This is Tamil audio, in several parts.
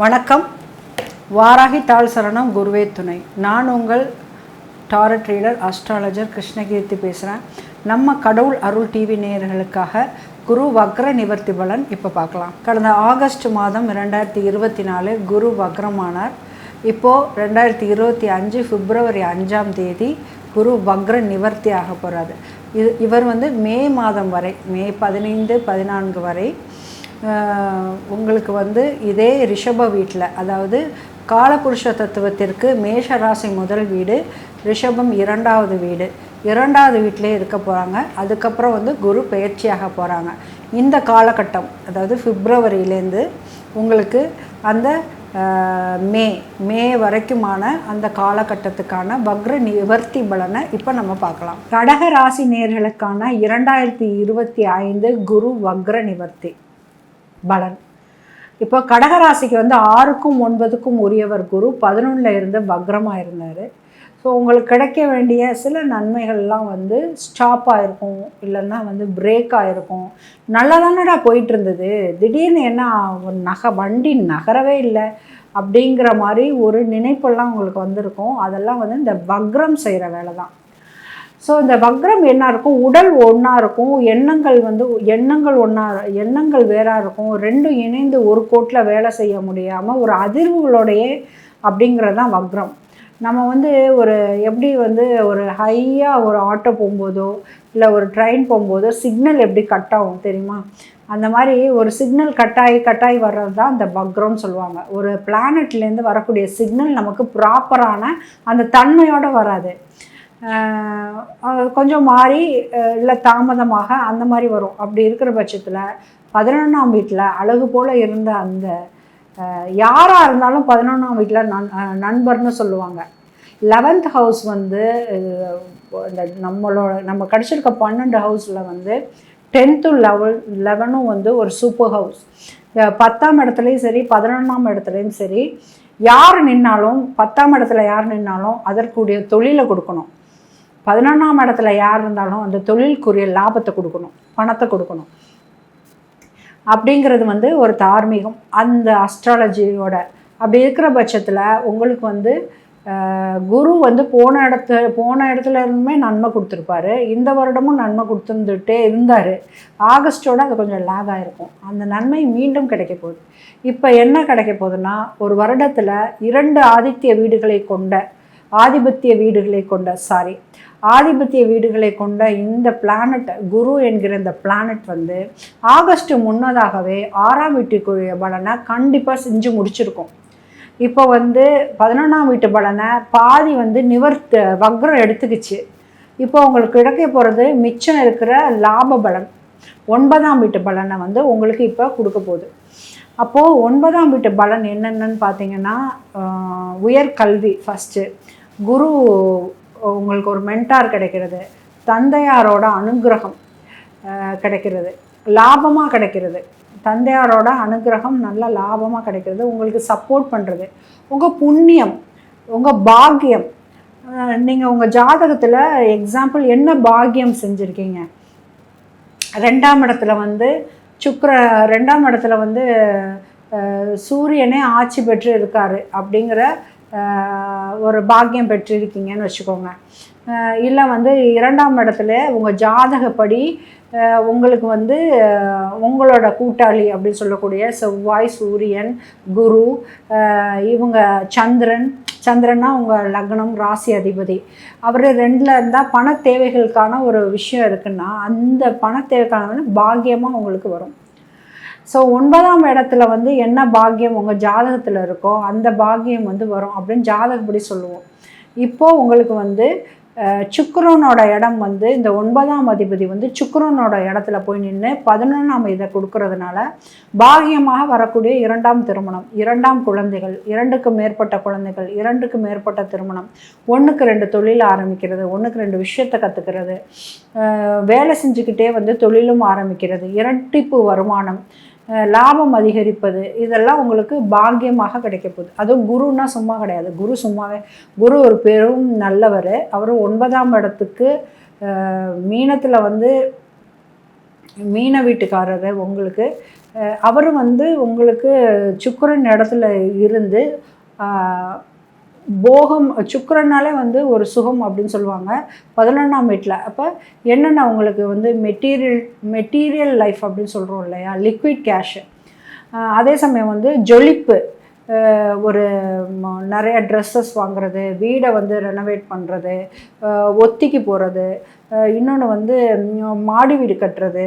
வணக்கம். வாராகி தாள் சரணம் குருவே துணை. நான் உங்கள் டாரட் ரீடர் அஸ்ட்ராலஜர் கிருஷ்ணகீர்த்தி பேசுகிறேன் நம்ம கடவுள் அருள் டிவி நேயர்களுக்காக குரு வக்ர நிவர்த்தி பலன் இப்போ பார்க்கலாம். கடந்த ஆகஸ்ட் மாதம் ரெண்டாயிரத்தி இருபத்தி நாலு குரு வக்ரமானார். இப்போது ரெண்டாயிரத்தி இருபத்தி அஞ்சு பிப்ரவரி அஞ்சாம் தேதி குரு வக்ர நிவர்த்தி ஆக போகிறாரு இது இவர் வந்து மே மாதம் வரை மே பதினைந்து பதினான்கு வரை உங்களுக்கு வந்து இதே ரிஷப வீட்டில் அதாவது காலபுருஷ தத்துவத்திற்கு மேஷ ராசி முதல் வீடு ரிஷபம் இரண்டாவது வீடு. இரண்டாவது வீட்டிலே இருக்க போகிறாங்க அதுக்கப்புறம் வந்து குரு பயிற்சியாக போகிறாங்க இந்த காலகட்டம் அதாவது பிப்ரவரியிலேருந்து உங்களுக்கு அந்த மே மே வரைக்குமான அந்த காலகட்டத்துக்கான வக்ர நிவர்த்தி பலனை இப்போ நம்ம பார்க்கலாம். கடக ராசி நேர்களுக்கான இரண்டாயிரத்தி இருபத்தி ஐந்து குரு வக்ர நிவர்த்தி. பலன். இப்போ கடகராசிக்கு வந்து ஆறுக்கும் ஒன்பதுக்கும் உரியவர் குரு பதினொன்றில் இருந்து வக்ரமாக இருந்தார். ஸோ உங்களுக்கு கிடைக்க வேண்டிய சில நன்மைகள்லாம் வந்து ஸ்டாப் ஆகிருக்கும் இல்லைன்னா வந்து பிரேக் ஆகிருக்கும் நல்லா தானடா போயிட்டு இருந்தது திடீர்னு என்ன நகை வண்டி நகரவே இல்லை அப்படிங்கிற மாதிரி ஒரு நினைப்பெல்லாம் உங்களுக்கு வந்திருக்கும். அதெல்லாம் வந்து இந்த வக்ரம் செய்கிற வேலை தான் ஸோ இந்த வக்ரம் என்ன இருக்கும்? உடல் ஒன்றா இருக்கும். எண்ணங்கள் வந்து எண்ணங்கள் ஒன்றா எண்ணங்கள் வேறாக இருக்கும். ரெண்டும் இணைந்து ஒரு கோட்டில் வேலை செய்ய முடியாமல் ஒரு அதிர்வுகளோடையே அப்படிங்கிறது தான் வக்ரம். நம்ம வந்து ஒரு எப்படி வந்து ஒரு ஹையாக ஒரு ஆட்டோ போகும்போதோ இல்லை ஒரு ட்ரெயின் போகும்போதோ சிக்னல் எப்படி கட் ஆகும் தெரியுமா? அந்த மாதிரி ஒரு சிக்னல் கட்டாயி கட்டாயி வர்றது தான் அந்த பக்ரம்னு சொல்லுவாங்க. ஒரு பிளானட்லேருந்து வரக்கூடிய சிக்னல் நமக்கு ப்ராப்பரான அந்த தன்மையோடு வராது. கொஞ்சம் மாறி இல்லை தாமதமாக அந்த மாதிரி வரும். அப்படி இருக்கிற பட்சத்தில் பதினொன்றாம் வீட்டில் அழகு போல் இருந்த அந்த யாராக இருந்தாலும் பதினொன்றாம் வீட்டில் நண் நண்பர்னு சொல்லுவாங்க. லெவன்த் ஹவுஸ் வந்து இந்த நம்மளோட நம்ம கிடச்சிருக்க பன்னெண்டு ஹவுஸில் வந்து டென்த்து லெவல் லெவனும் வந்து ஒரு சூப்பர் ஹவுஸ் பத்தாம் இடத்துலையும் சரி பதினொன்றாம் இடத்துலையும் சரி யார் நின்னாலும் பத்தாம் இடத்துல யார் நின்னாலும் அதற்குரிய தொழிலை கொடுக்கணும். பதினொன்றாம் இடத்துல யார் இருந்தாலும் அந்த தொழிலுக்குரிய லாபத்தை கொடுக்கணும் பணத்தை கொடுக்கணும். அப்படிங்கிறது வந்து ஒரு தார்மீகம். அந்த அஸ்ட்ராலஜியோட அப்படி இருக்கிற பட்சத்தில் உங்களுக்கு வந்து குரு வந்து போன இடத்து போன இடத்துல இருந்துமே நன்மை கொடுத்துருப்பாரு. இந்த வருடமும் நன்மை கொடுத்துருந்துட்டே இருந்தார். ஆகஸ்ட்டோட அது கொஞ்சம் லேக் ஆகிருக்கும் அந்த நன்மை மீண்டும் கிடைக்க போகுது. இப்போ என்ன கிடைக்க போகுதுன்னா ஒரு வருடத்தில் இரண்டு ஆதித்ய வீடுகளை கொண்ட ஆதிபத்திய வீடுகளை கொண்ட சாரி ஆதிபத்திய வீடுகளை கொண்ட இந்த பிளானட் குரு என்கிற இந்த பிளானட் வந்து ஆகஸ்ட் முன்னதாகவே ஆறாம் வீட்டுக்குரிய பலனை கண்டிப்பாக செஞ்சு முடிச்சிருக்கும். இப்போ வந்து பதினொன்றாம் வீட்டு பலனை பாதி வந்து நிவர்த்த வக்ரம் எடுத்துக்கிச்சு. இப்போ உங்களுக்கு கிடைக்க போகிறது மிச்சம் இருக்கிற லாப பலன். ஒன்பதாம் வீட்டு பலனை வந்து உங்களுக்கு இப்போ கொடுக்க போகுது. அப்போது ஒன்பதாம் வீட்டு பலன் என்னென்னு பார்த்தீங்கன்னா உயர்கல்வி ஃபஸ்ட்டு குரு உங்களுக்கு ஒரு மென்டார் கிடைக்கிறது. தந்தையாரோட அனுகிரகம் கிடைக்கிறது. லாபமாக கிடைக்கிறது. தந்தையாரோட அனுகிரகம் நல்ல லாபமாக கிடைக்கிறது. உங்களுக்கு சப்போர்ட் பண்ணுறது உங்கள் புண்ணியம் உங்கள் பாக்கியம் நீங்கள் உங்கள் ஜாதகத்தில் எக்ஸாம்பிள் என்ன பாக்கியம் செஞ்சுருக்கீங்க? ரெண்டாம் இடத்துல வந்து சுக்கர ரெண்டாம் இடத்துல வந்து சூரியனே ஆட்சி பெற்று இருக்காரு அப்படிங்கிற ஒரு பாக்கியம் பெற்றிருக்கீங்கன்னு வச்சுக்கோங்க. இல்லை வந்து இரண்டாம் இடத்துல உங்கள் ஜாதகப்படி உங்களுக்கு வந்து உங்களோட கூட்டாளி அப்படின்னு சொல்லக்கூடிய செவ்வாய் சூரியன் குரு இவங்க சந்திரன் சந்திரனா உங்கள் லக்னம் ராசி அதிபதி. அவர் ரெண்டில் இருந்தால் பண தேவைகளுக்கான ஒரு விஷயம் இருக்குன்னா அந்த பண தேவைக்கான வந்து பாக்கியமாக உங்களுக்கு வரும். ஸோ ஒன்பதாம் இடத்துல வந்து என்ன பாக்கியம் உங்கள் ஜாதகத்தில் இருக்கோ அந்த பாக்கியம் வந்து வரும் அப்படின்னு ஜாதகப்படி சொல்லுவோம். இப்போது உங்களுக்கு வந்து சுக்கரனோட இடம் வந்து இந்த ஒன்பதாம் அதிபதி வந்து சுக்கரனோட இடத்துல போய் நின்று பதினொன்றாம் இதை கொடுக்கறதுனால பாகியமாக வரக்கூடிய இரண்டாம் திருமணம் இரண்டாம் குழந்தைகள் இரண்டுக்கு மேற்பட்ட குழந்தைகள் இரண்டுக்கு மேற்பட்ட திருமணம் ஒன்றுக்கு ரெண்டு தொழில் ஆரம்பிக்கிறது ஒன்றுக்கு ரெண்டு விஷயத்தை கற்றுக்கிறது வேலை செஞ்சுக்கிட்டே வந்து தொழிலும் ஆரம்பிக்கிறது இரட்டிப்பு வருமானம் லாபம் அதிகரிப்பது இதெல்லாம் உங்களுக்கு பாக்கியமாக கிடைக்க போகுது. அதுவும் குருன்னா சும்மா கிடையாது. குரு சும்மாவே குரு ஒரு பெரும் நல்லவர். அவர் ஒன்பதாம் இடத்துக்கு மீனத்தில் வந்து மீன வீட்டுக்காரர் உங்களுக்கு. அவர் வந்து உங்களுக்கு சுக்கிரன் இடத்துல இருந்து போகம் சுக்கரனாலே வந்து ஒரு சுகம் அப்படின்னு சொல்லுவாங்க. பதினொன்றாம் வீட்டில். அப்போ என்னென்ன உங்களுக்கு வந்து மெட்டீரியல் மெட்டீரியல் லைஃப் அப்படின்னு சொல்கிறோம் இல்லையா? லிக்விட் கேஷு அதே சமயம் வந்து ஜொலிப்பு. ஒரு நிறைய ட்ரெஸ்ஸஸ் வாங்குறது வீடை வந்து ரெனோவேட் பண்ணுறது ஒத்திக்கு போகிறது இன்னொன்று வந்து மாடி வீடு கட்டுறது.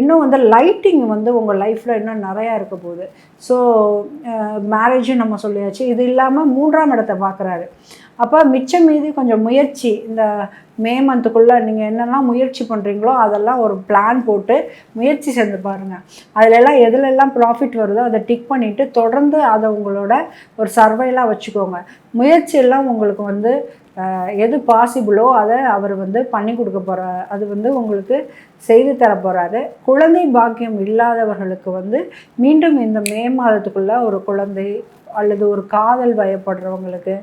இன்னும் வந்து லைட்டிங் வந்து உங்கள் லைஃப்பில் இன்னும் நிறையா இருக்க போகுது. ஸோ மேரேஜும் நம்ம சொல்லியாச்சு. இது இல்லாமல் மூன்றாம் இடத்தை பார்க்குறாரு அப்போ மிச்சம் மீதி கொஞ்சம் முயற்சி இந்த மே மந்த்துக்குள்ளே நீங்கள் என்னெல்லாம் முயற்சி பண்ணுறீங்களோ அதெல்லாம் ஒரு பிளான் போட்டு முயற்சி செஞ்சு பாருங்கள் அதிலெல்லாம் எதுலெல்லாம் ப்ராஃபிட் வருதோ அதை டிக் பண்ணிவிட்டு தொடர்ந்து அதை உங்களோட ஒரு சர்வைலாக வச்சுக்கோங்க. முயற்சியெல்லாம் உங்களுக்கு வந்து எது பாசிபிளோ அதை அவர் வந்து பண்ணி கொடுக்க போகிறார் அது வந்து உங்களுக்கு செய்து தர போகிறாரு குழந்தை பாக்கியம் இல்லாதவர்களுக்கு வந்து மீண்டும் இந்த மே மாதத்துக்குள்ளே ஒரு குழந்தை அல்லது ஒரு காதல் பயப்படுறவங்களுக்கு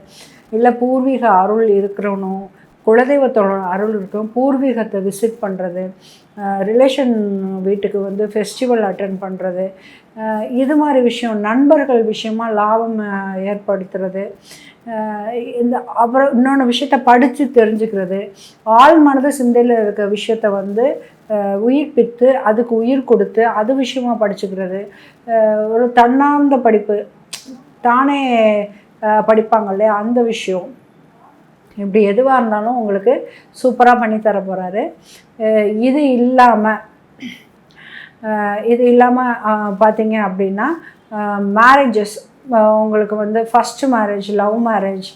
இல்லை பூர்வீக அருள் இருக்கிறவனும் குலதெய்வத்தோட அருள் இருக்கும் பூர்வீகத்தை விசிட் பண்ணுறது ரிலேஷன் வீட்டுக்கு வந்து ஃபெஸ்டிவல் அட்டன் பண்ணுறது இது மாதிரி விஷயம் நண்பர்கள் விஷயமா லாபம் ஏற்படுத்துறது இந்த அப்புறம் இன்னொன்று விஷயத்த படித்து தெரிஞ்சுக்கிறது ஆள் மனத சிந்தையில் இருக்க விஷயத்த வந்து உயிர்ப்பித்து அதுக்கு உயிர் கொடுத்து அது விஷயமா படிச்சுக்கிறது ஒரு தன்னார்ந்த படிப்பு தானே படிப்பாங்க இல்லையா அந்த விஷயம். இப்படி எதுவாக இருந்தாலும் உங்களுக்கு சூப்பராக பண்ணி தர போகிறாரு இது இல்லாமல் இது இல்லாமல் பார்த்தீங்க அப்படின்னா மேரேஜஸ் உங்களுக்கு வந்து ஃபஸ்ட்டு மேரேஜ் லவ் மேரேஜ்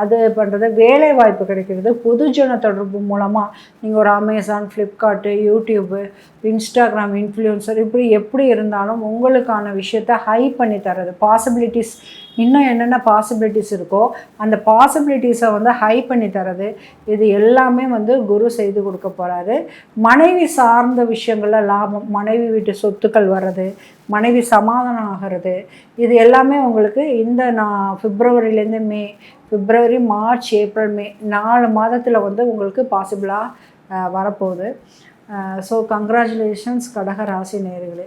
அது பண்ணுறது வேலை வாய்ப்பு கிடைக்கிறது. பொதுஜன தொடர்பு மூலமாக நீங்கள் ஒரு Amazon Flipkart YouTube Instagram influencer இப்படி எப்படி இருந்தாலும் உங்களுக்கான விஷயத்த ஹை பண்ணி தரது பாசிபிலிட்டிஸ் இன்னும் என்னென்ன பாசிபிலிட்டிஸ் இருக்கோ அந்த பாசிபிலிட்டிஸை வந்து ஹை பண்ணி தரது. இது எல்லாமே வந்து குரு செய்து கொடுக்க போகிறாரு மனைவி சார்ந்த விஷயங்களில் லாபம் மனைவி வீட்டு சொத்துக்கள் வர்றது மனைவி சமாதானம் ஆகிறது இது எல்லாமே உங்களுக்கு இந்த நான் பிப்ரவரிலேருந்து மே பிப்ரவரி மார்ச் ஏப்ரல் மே நாலு மாதத்தில் வந்து உங்களுக்கு பாசிபிளாக வரப்போகுது. ஸோ கங்க்ராச்சுலேஷன்ஸ் கடக ராசி நேர்களே